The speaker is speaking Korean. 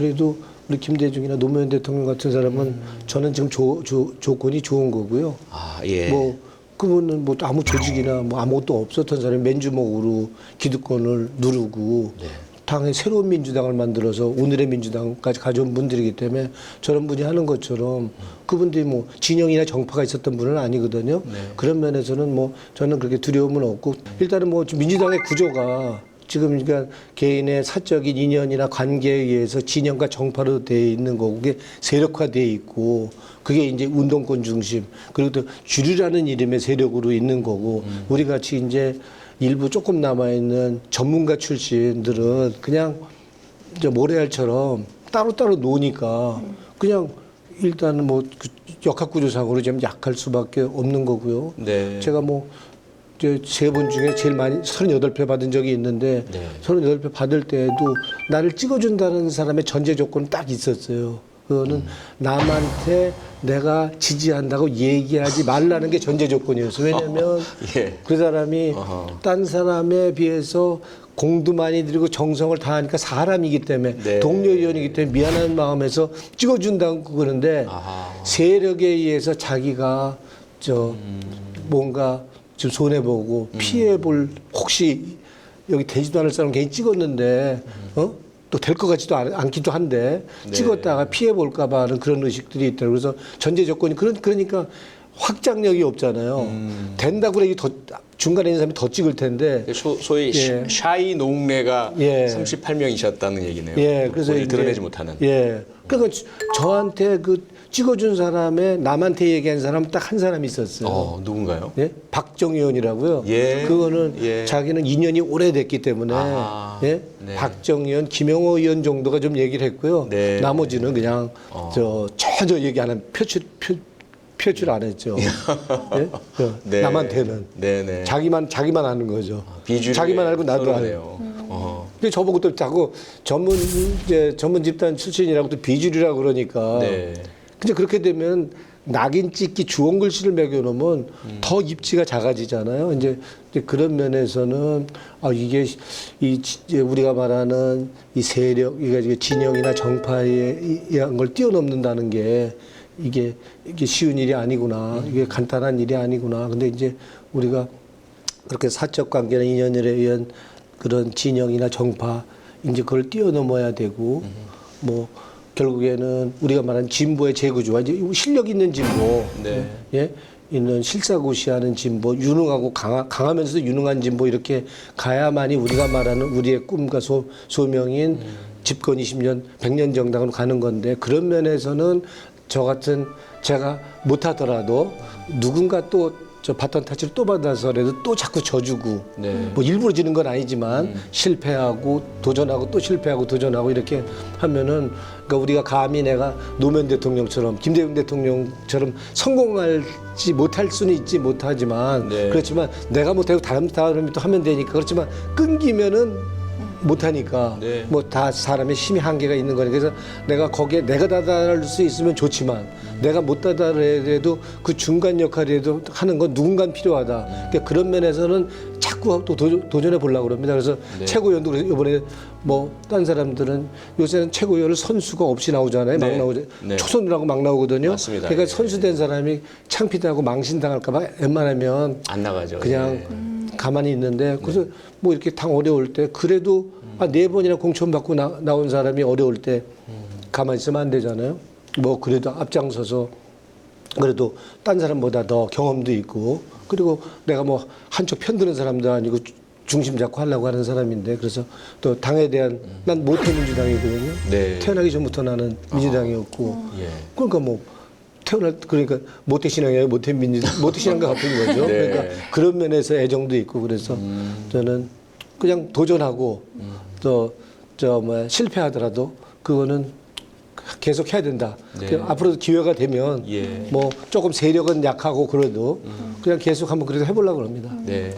그래도 우리 김대중이나 노무현 대통령 같은 사람은 저는 지금 조, 조, 조건이 좋은 거고요. 아, 예. 뭐 그분은 뭐 아무 조직이나 뭐 아무것도 없었던 사람이 맨주먹으로 기득권을 누르고 네. 당의 새로운 민주당을 만들어서 오늘의 민주당까지 가져온 분들이기 때문에 저런 분이 하는 것처럼 그분들이 뭐 진영이나 정파가 있었던 분은 아니거든요. 네. 그런 면에서는 뭐 저는 그렇게 두려움은 없고 일단은 뭐 민주당의 구조가 지금 그러니까 개인의 사적인 인연이나 관계에 의해서 진영과 정파로 돼 있는 거고 그게 세력화돼 있고 그게 이제 운동권 중심 그리고 또 주류라는 이름의 세력으로 있는 거고 우리 같이 이제 일부 조금 남아 있는 전문가 출신들은 그냥 이제 모래알처럼 따로따로 노니까 그냥 일단은 뭐그 역학구조상으로 좀 약할 수밖에 없는 거고요. 네. 제가 뭐뭐 세 번 중에 제일 많이 38표 받은 적이 있는데 네. 38표 받을 때에도 나를 찍어준다는 사람의 전제 조건은 딱 있었어요. 그거는 음. 남한테 내가 지지한다고 얘기하지 말라는 게 전제 조건이었어요. 왜냐면 예. 그 사람이 어허. 딴 사람에 비해서 공도 많이 들이고 정성을 다하니까 사람이기 때문에 네. 동료 의원이기 때문에 미안한 마음에서 찍어준다고 그러는데 아하. 세력에 의해서 자기가 저 음. 뭔가 좀 손해 보고 피해 볼 혹시 여기 되지도 않을 사람 괜히 찍었는데 어? 또 될 것 같지도 않, 않기도 한데 네. 찍었다가 피해 볼까 봐 하는 그런 의식들이 있더라고요. 그래서 전제 조건이 그런 그러니까 확장력이 없잖아요. 음. 된다고 그러기 더 중간에 있는 사람이 더 찍을 텐데 소, 소위 예. 샤이 농내가 예. 38명이셨다는 얘기네요. 예, 그래서 이제- 드러내지 못하는. 예. 그러니까 저- 저한테 그 찍어준 사람에 남한테 얘기한 사람 딱 한 사람이 있었어요. 어, 누군가요? 예? 박정의원이라고요. 예. 그거는 예. 자기는 인연이 오래됐기 때문에 아하. 예? 네. 박정의원, 김영호 의원 정도가 좀 얘기를 했고요. 네. 나머지는 그냥 어. 저 전혀 얘기 안 한 표출 표, 표출 안 했죠. 예? 저 네. 남한테는 네네. 자기만 자기만 하는 거죠. 비주류 자기만 알고 나도 안 해요. 어. 근데 저보고 또 자꾸 전문 이제 전문 집단 출신이라고 또 비주류라고 그러니까. 네. 근데 그렇게 되면 낙인 찍기 주원 글씨를 매겨놓으면 더 입지가 작아지잖아요. 이제, 이제 그런 면에서는 아 이게 이 우리가 말하는 이 세력, 이게 진영이나 정파에 의한 걸 뛰어넘는다는 게 이게 이게 쉬운 일이 아니구나. 이게 간단한 일이 아니구나. 근데 이제 우리가 그렇게 사적 관계나 인연에 의한 그런 진영이나 정파 이제 그걸 뛰어넘어야 되고 뭐 결국에는 우리가 말하는 진보의 재구조와 이제 실력 있는 진보 네. 예 있는 실사고시하는 진보 유능하고 강하, 강하면서도 유능한 진보 이렇게 가야만이 우리가 말하는 우리의 꿈과 소, 소명인 집권 20년 100년 정당으로 가는 건데 그런 면에서는 저 같은 제가 못하더라도 누군가 또저 바톤 타치를 또 받아서라도 또 자꾸 져주고 네. 뭐 일부러 지는 건 아니지만 실패하고 도전하고 또 실패하고 도전하고 이렇게 하면은 그러니까 우리가 감히 내가 노무현 대통령처럼 김대중 대통령처럼 성공할지 못할 수는 있지 못하지만 네. 그렇지만 내가 못하고 다른 사람이 또 하면 되니까 그렇지만 끊기면은 못하니까 네. 뭐 다 사람의 힘이 한계가 있는 거니까 그래서 내가 거기에 내가 다다를 수 있으면 좋지만 내가 못 다다르더라도 그 중간 역할이라도 하는 건 누군가 필요하다. 그러니까 그런 면에서는 자꾸 또 도전, 도전해 보려고 그럽니다. 그래서 네. 최고위원도 이번에 뭐 딴 사람들은 요새는 최고위원을 선수가 없이 나오잖아요. 막 네. 나오죠. 네. 초선이라고 막 나오거든요. 맞습니다. 그러니까 예. 선수된 사람이 창피하고 망신당할까 봐 웬만하면 안 나가죠. 그냥 네. 가만히 있는데 그래서 뭐 이렇게 당 어려울 때 그래도 아, 네 번이나 공천 받고 나, 나온 사람이 어려울 때 가만히 있으면 안 되잖아요. 뭐 그래도 앞장서서 그래도 딴 사람보다 더 경험도 있고 그리고 내가 뭐 한쪽 편드는 사람도 아니고 주- 중심 잡고 하려고 하는 사람인데 그래서 또 당에 대한 난 모태 민주당이거든요. 네. 태어나기 전부터 나는 민주당이었고 예. 그러니까 뭐 태어날 그러니까 모태 신앙이 아니라 모태 민주 모태 신앙과 같은 거죠. 네. 그러니까 그런 면에서 애정도 있고 그래서 저는 그냥 도전하고 또저뭐 실패하더라도 그거는 계속 해야 된다. 네. 그 앞으로도 기회가 되면 예. 뭐 조금 세력은 약하고 그래도 그냥 계속 한번 그래도 해보려고 합니다. 네.